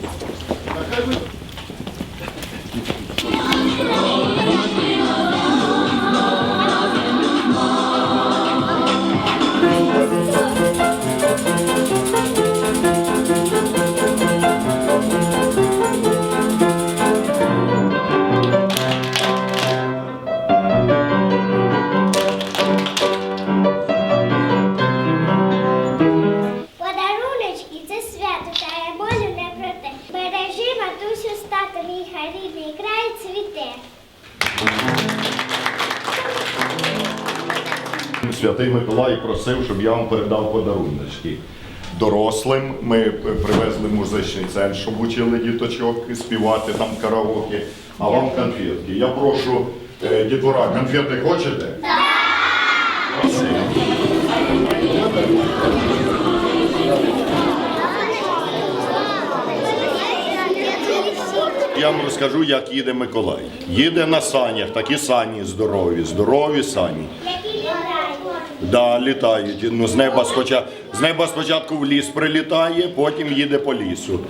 Подаруночки Святий Миколай просив, щоб я вам передав подаруночки. Дорослим ми привезли музичний центр, щоб учили діточок співати там караоке, а вам конфетки. Я прошу, е, дітвора, конфети хочете? Я вам розкажу, як їде Миколай. Їде на санях, такі сані здорові, здорові сані. Да, літають. Ну, з неба спочатку, з неба спочатку в ліс прилітає, потім їде по лісу.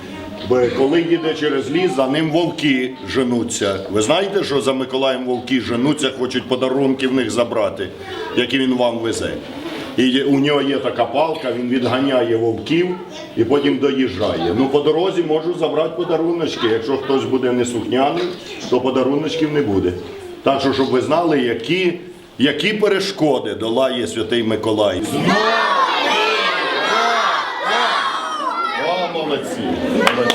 Бо коли їде через ліс, за ним вовки женуться. Ви знаєте, що за Миколаєм вовки женуться, хочуть подарунки в них забрати, які він вам везе. І у нього є така палка, він відганяє вовків і потім доїжджає. Ну по дорозі можу забрати подаруночки. Якщо хтось буде неслухняний, то подаруночків не буде. Так що, щоб ви знали, які, які перешкоди долає святий Миколай. О, молодці! молодці.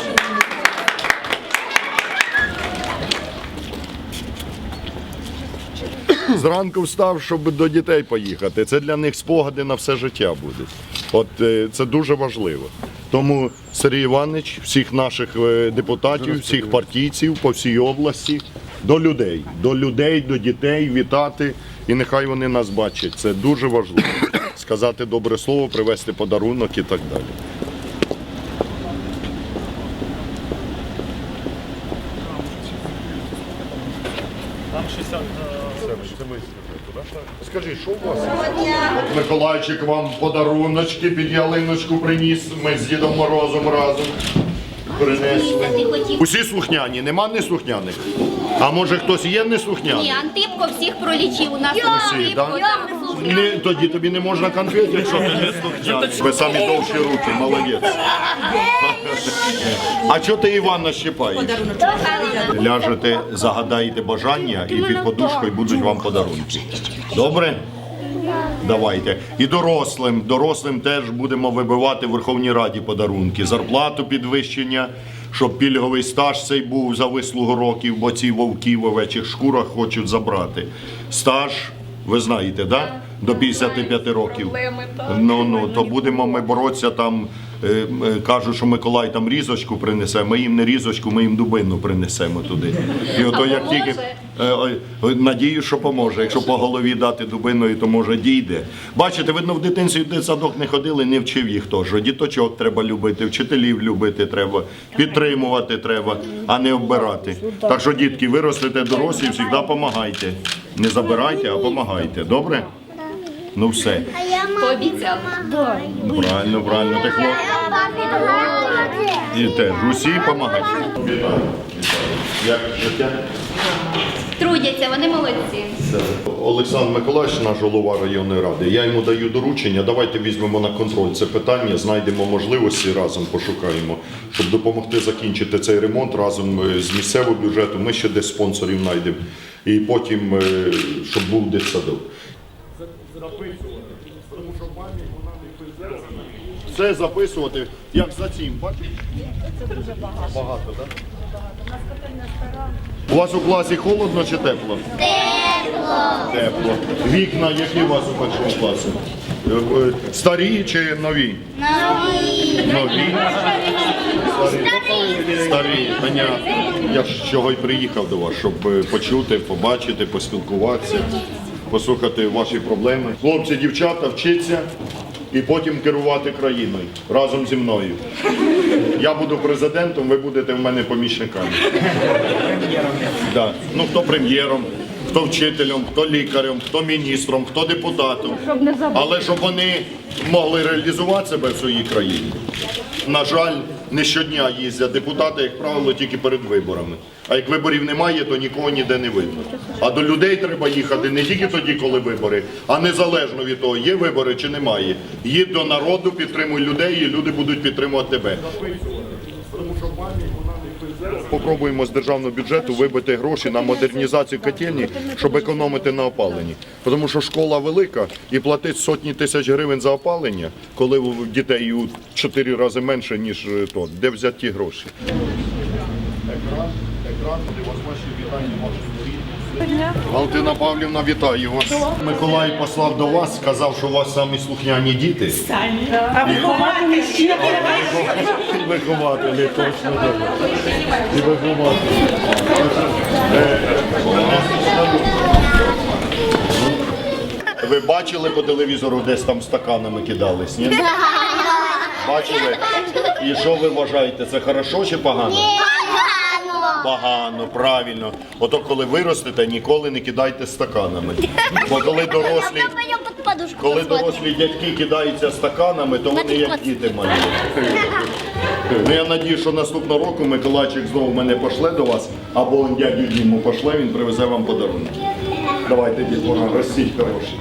Зранку встав, щоб до дітей поїхати. Це для них спогади на все життя будуть. От е, це дуже важливо. Тому Сергій Іванович, всіх наших е, депутатів, всіх партійців по всій області, до людей, до людей, до дітей вітати. І нехай вони нас бачать. Це дуже важливо. Сказати добре слово, привезти подарунок і так далі. Скажіть, що у вас? От Миколайчик вам подаруночки під ялиночку приніс. Ми з Дідом Морозом разом принесли. Усі слухняні, нема неслухняних. А може хтось є неслухняний? Ні, Антипко всіх пролічив у нас. Усі, да? Не, тоді тобі не можна конфет, якщо ти не слухняний. Ви самі довші руки, молодець. А чого ти Івана щипаєш? Ляжете, загадаєте бажання і під подушкою будуть вам подарунки. Добре? Давайте. І дорослим, дорослим теж будемо вибивати в Верховній Раді подарунки. Зарплату підвищення, щоб пільговий стаж цей був за вислугу років, бо ці вовки в овечих шкурах хочуть забрати. Стаж, ви знаєте, да? До 55 років. Ну, ну, то будемо ми боротися там. е, е, Кажуть, що Миколай там різочку принесе, ми їм не різочку, ми їм дубину принесемо туди. І ото як тільки е, надію, що поможе. Якщо по голові дати дубиною, то може дійде. Бачите, видно, в дитинстві в дитсадок не ходили, не вчив їх теж. Діточок треба любити, вчителів любити треба, підтримувати треба, а не оббирати. Так що, дітки, виростете дорослі, завжди допомагайте. Не забирайте, а допомагайте. Добре? Ну все. А я мамі Пообіцяв. Правильно, правильно, текло. І теж усі допомагають. Вітаю, вітаю. Як життя? Трудяться, вони молодці. Олександр Миколаївич, наш голова районної ради, я йому даю доручення. Давайте візьмемо на контроль це питання, знайдемо можливості разом пошукаємо, щоб допомогти закінчити цей ремонт разом е, з місцевого бюджету. Ми ще десь спонсорів знайдемо. І потім, е, щоб був дитсадок. Все записувати, як за цим, бачиш? Це дуже багато. Багато, так? У вас у класі холодно чи тепло? Тепло. Тепло. Вікна, які у вас у першому класі? Е, е, Старі чи нові? Нові. Нові. Старі. Старі. Понятно. Я ж чого й приїхав до вас, щоб е, почути, побачити, поспілкуватися, послухати ваші проблеми. Хлопці, дівчата, вчіться і потім керувати країною разом зі мною. Я буду президентом, ви будете в мене помічниками. Да. Ну, хто прем'єром, хто вчителем, хто лікарем, хто міністром, хто депутатом. Але щоб вони могли реалізувати себе в своїй країні. На жаль, не щодня їздять депутати, як правило, тільки перед виборами. А як виборів немає, то нікого ніде не видно. А до людей треба їхати не тільки тоді, коли вибори, а незалежно від того, є вибори чи немає. Їдь до народу, підтримуй людей, і люди будуть підтримувати тебе. Попробуємо з державного бюджету вибити гроші на модернізацію котельні, щоб економити на опаленні. Тому що школа велика і платить сотні тисяч гривень за опалення, коли у дітей у чотири рази менше, ніж е, то. Де взяти ті гроші? Екран, екран, де вас ваші вітання Валентина Павлівна, вітаю вас. Миколай послав до вас, сказав, що у вас самі слухняні діти. А виховати ще Вихователі, точно добре. І вихователі. Е, Ви бачили по телевізору, десь там стаканами кидались, ні? Бачили? І що ви вважаєте, це хорошо чи погано? Погано, правильно. Ото коли виростете, ніколи не кидайте стаканами. Бо коли дорослі, коли дорослі дядьки кидаються стаканами, то вони як діти малі. Ну я надію, що наступного року Миколайчик знову мене пошле до вас, або он дядю Діму пошле, він привезе вам подарунок. Давайте, дітвора, ростіть хороші.